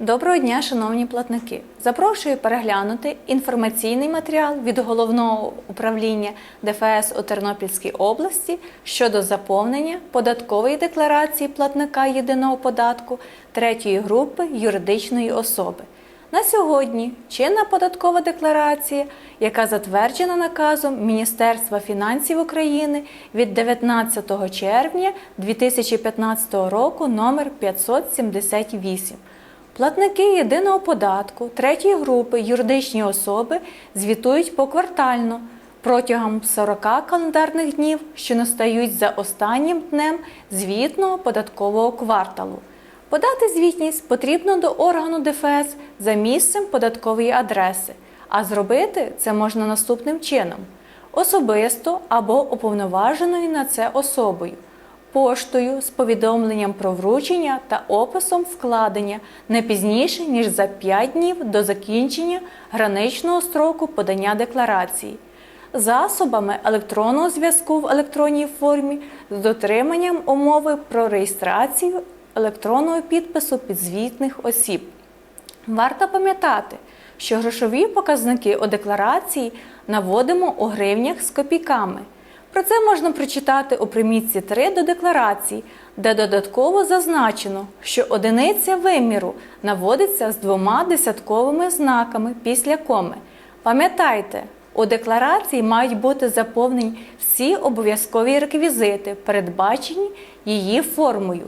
Доброго дня, шановні платники! Запрошую переглянути інформаційний матеріал від головного управління ДФС у Тернопільській області щодо заповнення податкової декларації платника єдиного податку третьої групи юридичної особи. На сьогодні чинна податкова декларація, яка затверджена наказом Міністерства фінансів України від 19 червня 2015 року номер 578. Платники єдиного податку третьої групи юридичні особи звітують поквартально. Протягом 40 календарних днів, що настають за останнім днем звітного податкового кварталу. Подати звітність потрібно до органу ДФС за місцем податкової адреси, а зробити це можна наступним чином: особисто або уповноваженою на це особою поштою з повідомленням про вручення та описом вкладення не пізніше ніж за 5 днів до закінчення граничного строку подання декларації, засобами електронного зв'язку в електронній формі з дотриманням умови про реєстрацію електронного підпису підзвітних осіб. Варто пам'ятати, що грошові показники у декларації наводимо у гривнях з копійками. Про це можна прочитати у примітці 3 до декларації, де додатково зазначено, що одиниця виміру наводиться з двома десятковими знаками після коми. Пам'ятайте, у декларації мають бути заповнені всі обов'язкові реквізити, передбачені її формою.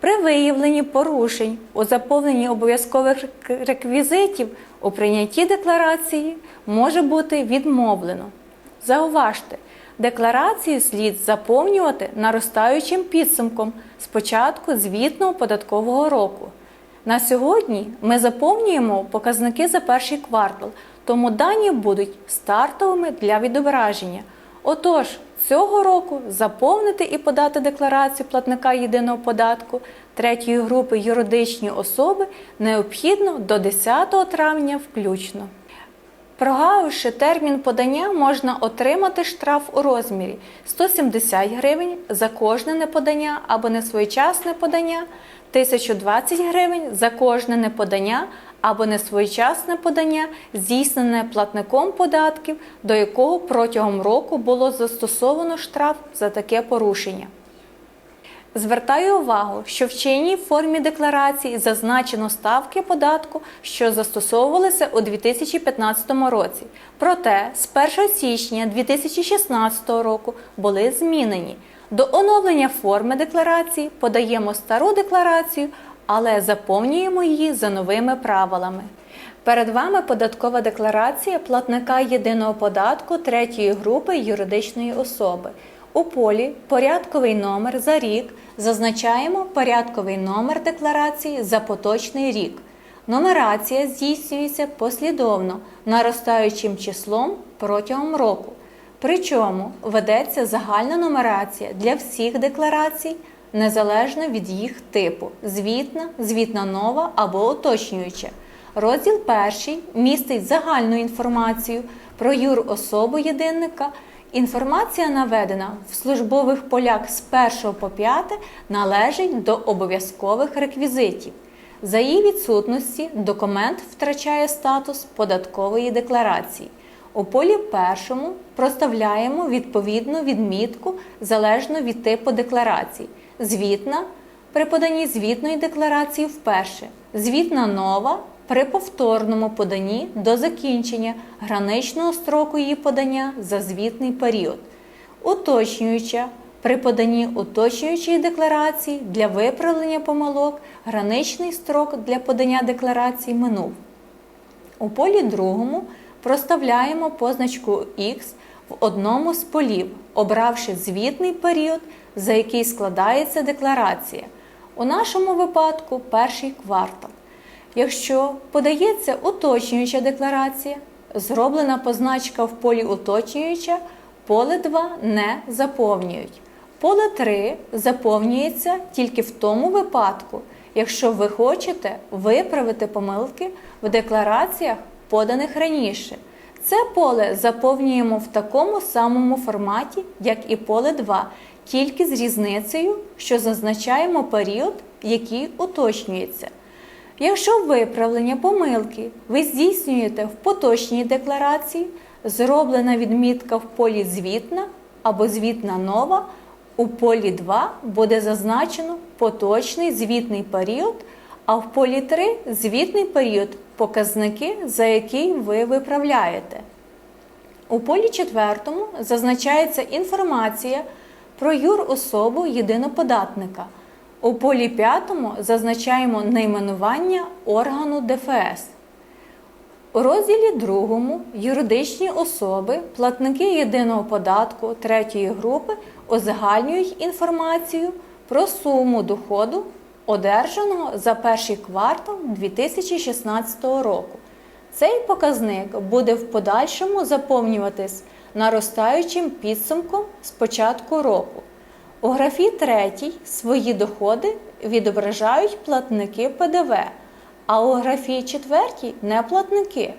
При виявленні порушень у заповненні обов'язкових реквізитів у прийнятті декларації може бути відмовлено. Зауважте, декларацію слід заповнювати наростаючим підсумком з початку звітного податкового року. На сьогодні ми заповнюємо показники за перший квартал, тому дані будуть стартовими для відображення. Отож, цього року заповнити і подати декларацію платника єдиного податку третьої групи юридичні особи необхідно до 10 травня включно. Прогавивши термін подання, можна отримати штраф у розмірі 170 гривень за кожне неподання або несвоєчасне подання, 1020 гривень за кожне неподання або несвоєчасне подання, здійснене платником податків, до якого протягом року було застосовано штраф за таке порушення. Звертаю увагу, що в чинній формі декларації зазначено ставки податку, що застосовувалися у 2015 році. Проте з 1 січня 2016 року були змінені. До оновлення форми декларації подаємо стару декларацію, але заповнюємо її за новими правилами. Перед вами податкова декларація платника єдиного податку третьої групи юридичної особи. У полі порядковий номер за рік зазначаємо порядковий номер декларації за поточний рік. Нумерація здійснюється послідовно наростаючим числом протягом року. Причому ведеться загальна нумерація для всіх декларацій незалежно від їх типу звітна, звітна нова або уточнююча. Розділ перший містить загальну інформацію про юрособу єдинника. Інформація наведена в службових полях з 1 по 5 належить до обов'язкових реквізитів. За її відсутності документ втрачає статус податкової декларації. У полі першому проставляємо відповідну відмітку залежно від типу декларації. Звітна при поданні звітної декларації вперше, звітна нова при повторному поданні до закінчення граничного строку її подання за звітний період, уточнююча при поданні уточнюючої декларації для виправлення помилок граничний строк для подання декларації минув. У полі другому проставляємо позначку X в одному з полів, обравши звітний період, за який складається декларація. У нашому випадку перший квартал. Якщо подається уточнююча декларація, зроблена позначка в полі уточнююча, поле 2 не заповнюють. Поле 3 заповнюється тільки в тому випадку, якщо ви хочете виправити помилки в деклараціях, поданих раніше. Це поле заповнюємо в такому самому форматі, як і поле 2, тільки з різницею, що зазначаємо період, який уточнюється. Якщо виправлення помилки ви здійснюєте в поточній декларації, зроблена відмітка в полі звітна або звітна нова, у полі 2 буде зазначено поточний звітний період, а в полі 3 звітний період показники, за який ви виправляєте. У полі 4 зазначається інформація про юрособу єдиноподатника. У полі 5 зазначаємо найменування органу ДФС. У розділі 2 юридичні особи, платники єдиного податку третьої групи узагальнюють інформацію про суму доходу, одержаного за перший квартал 2016 року. Цей показник буде в подальшому заповнюватись наростаючим підсумком з початку року. У графі 3 свої доходи відображають платники ПДВ, а у графі 4 не платники.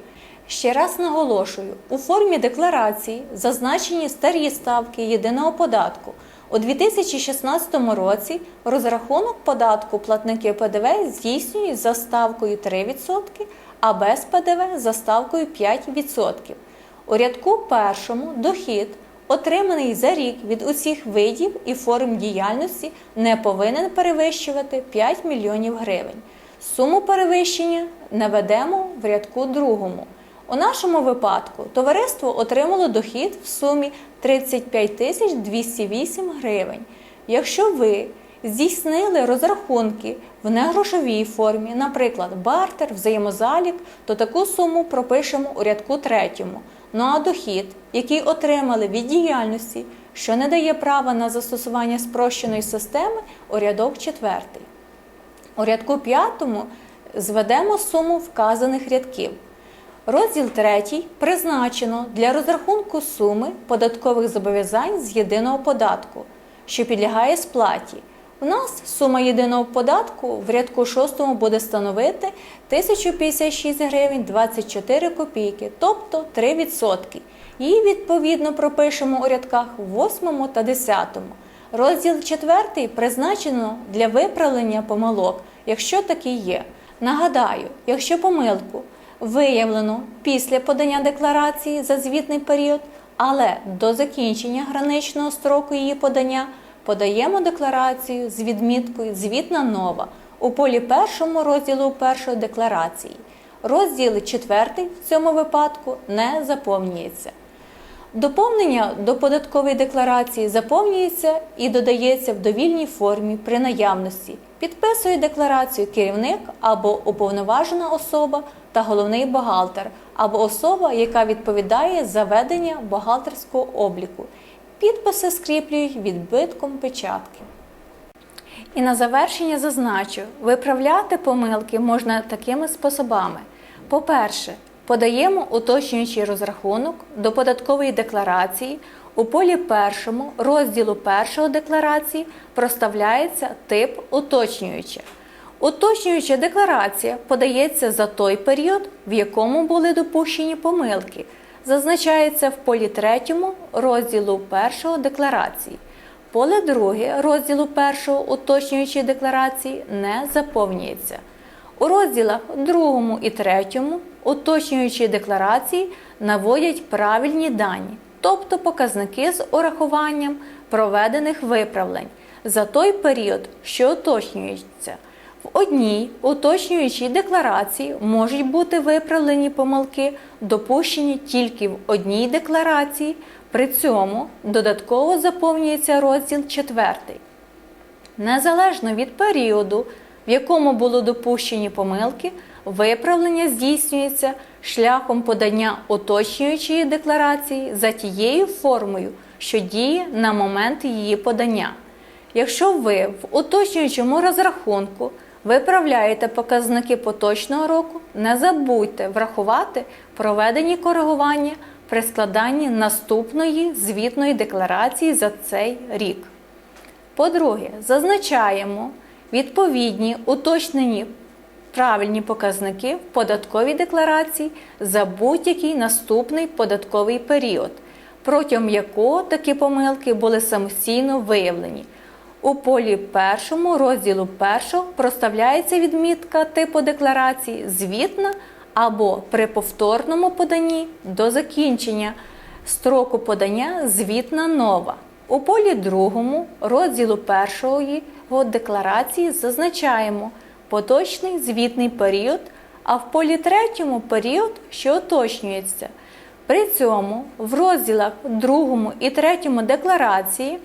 Ще раз наголошую, у формі декларації зазначені старі ставки єдиного податку. У 2016 році розрахунок податку платники ПДВ здійснюють за ставкою 3%, а без ПДВ за ставкою 5%. У рядку першому дохід, отриманий за рік від усіх видів і форм діяльності, не повинен перевищувати 5 мільйонів гривень. Суму перевищення наведемо в рядку другому. У нашому випадку товариство отримало дохід в сумі 35 208 гривень. Якщо ви здійснили розрахунки в негрошовій формі, наприклад, бартер, взаємозалік, то таку суму пропишемо у рядку третьому. Ну а дохід, який отримали від діяльності, що не дає права на застосування спрощеної системи, у рядок четвертий. У рядку п'ятому зведемо суму вказаних рядків. Розділ 3 призначено для розрахунку суми податкових зобов'язань з єдиного податку, що підлягає сплаті. У нас сума єдиного податку в рядку 6 буде становити 1056 гривень 24 копійки, тобто 3%. Її відповідно пропишемо у рядках 8 та 10. Розділ 4 призначено для виправлення помилок, якщо такі є. Нагадаю, якщо помилку виявлено після подання декларації за звітний період, але до закінчення граничного строку її подання подаємо декларацію з відміткою Звітна нова у полі першому розділу першої декларації. Розділ 4 в цьому випадку не заповнюється. Доповнення до податкової декларації заповнюється і додається в довільній формі при наявності. Підписує декларацію керівник або уповноважена особа та головний бухгалтер, або особа, яка відповідає за ведення бухгалтерського обліку. Підписи скріплюють відбитком печатки. І на завершення зазначу, виправляти помилки можна такими способами. По-перше, подаємо уточнюючий розрахунок до податкової декларації. У полі першому розділу першого декларації проставляється тип уточнююча. Уточнююча декларація подається за той період, в якому були допущені помилки. Зазначається в полі третьому розділу першого декларації. Поле друге розділу першого уточнюючої декларації не заповнюється. У розділах другому і третьому уточнюючі декларації наводять правильні дані, тобто показники з урахуванням проведених виправлень за той період, що уточнюється. В одній уточнюючій декларації можуть бути виправлені помилки, допущені тільки в одній декларації, при цьому додатково заповнюється розділ 4. Незалежно від періоду, в якому були допущені помилки, виправлення здійснюється шляхом подання уточнюючої декларації за тією формою, що діє на момент її подання. Якщо ви в уточнюючому розрахунку виправляєте показники поточного року, не забудьте врахувати проведені коригування при складанні наступної звітної декларації за цей рік. По-друге, зазначаємо відповідні уточнені правильні показники в податковій декларації за будь-який наступний податковий період, протягом якого такі помилки були самостійно виявлені. У полі першому розділу першого проставляється відмітка типу декларації звітна або при повторному поданні до закінчення строку подання звітна нова. У полі другому розділу першої декларації зазначаємо поточний звітний період, а в полі третьому період, що уточнюється. При цьому в розділах другому і третьому декларації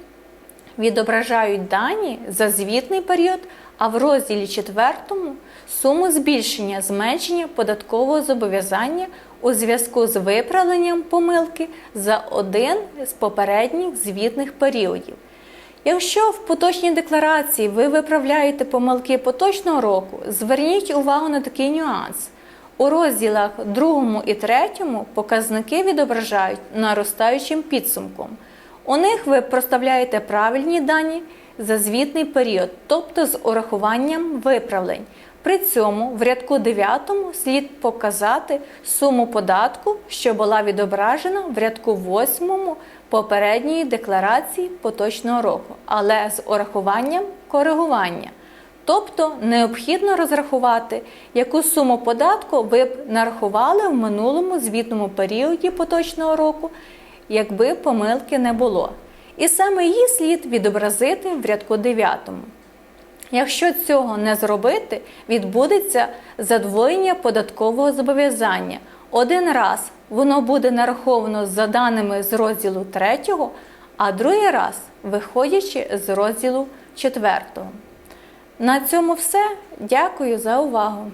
відображають дані за звітний період, а в розділі четвертому суму збільшення зменшення податкового зобов'язання у зв'язку з виправленням помилки за один з попередніх звітних періодів. Якщо в поточній декларації ви виправляєте помилки поточного року, зверніть увагу на такий нюанс. У розділах 2 і 3 показники відображають наростаючим підсумком. У них ви проставляєте правильні дані за звітний період, тобто з урахуванням виправлень. При цьому в рядку 9 слід показати суму податку, що була відображена в рядку 8 попередньої декларації поточного року, але з урахуванням коригування. Тобто необхідно розрахувати, яку суму податку ви б нарахували в минулому звітному періоді поточного року, якби помилки не було. І саме її слід відобразити в рядку 9. Якщо цього не зробити, відбудеться задвоєння податкового зобов'язання. Один раз воно буде нараховано за даними з розділу 3, а другий раз виходячи з розділу 4. На цьому все. Дякую за увагу!